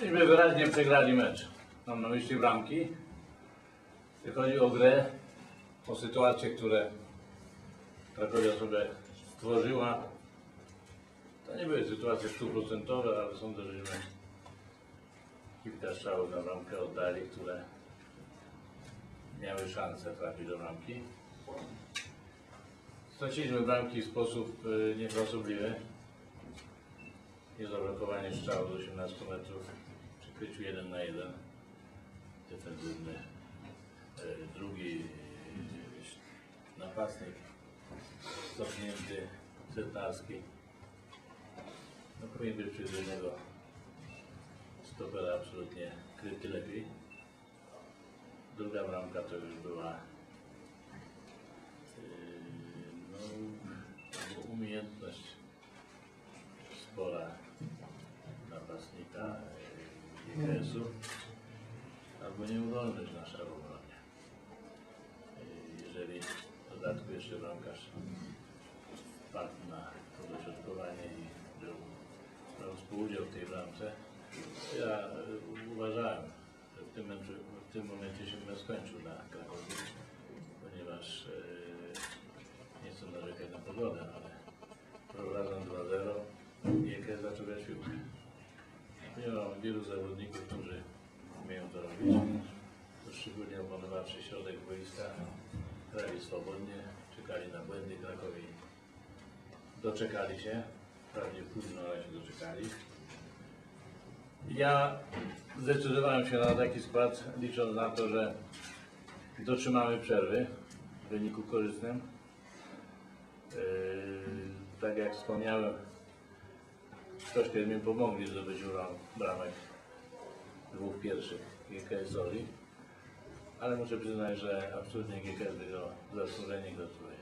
Myśmy wyraźnie przegrali mecz. Mam na myśli bramki. Jeśli chodzi o grę, o sytuacje, które Krakowia sobie stworzyła, to nie były sytuacje stuprocentowe, ale sądzę, żeśmy kilka strzałów na bramkę oddali, które miały szansę trafić do bramki. Straciliśmy bramki w sposób y, niefrasobliwy. Niezablokowanie strzału z 18 metrów przy kryciu 1 na 1. Defensywny. Y, Drugi y, napastnik cofnięty, Cytarski. No powinien być przez jednego stopera absolutnie kryty lepiej. Druga bramka to już była yy, no, umiejętność spora napastnika GKS-u albo nieudolność nasza w obronie. Yy, Jeżeli w dodatku jeszcze bramkarz wpadł na to dośrodkowanie i brał współudział w tej bramce, ja y, uważałem, że w tym, meczu, w tym momencie się skończył dla Krakowi, 2-0 i EKS zaczął grać w piłkę. Ja mam wielu zawodników, którzy umieją to robić, szczególnie opanowawszy środek boiska, grali swobodnie, czekali na błędy Krakowi. Doczekali się, prawie późno, ale się doczekali. Ja zdecydowałem się na taki skład, licząc na to, że dotrzymamy przerwy w wyniku korzystnym. Yy, tak jak wspomniałem, troszkę mi pomogli zdobyć uram bramek dwóch pierwszych GKS-owi, ale muszę przyznać, że absolutnie GKS wygrał zasłużenie. Gratuluję.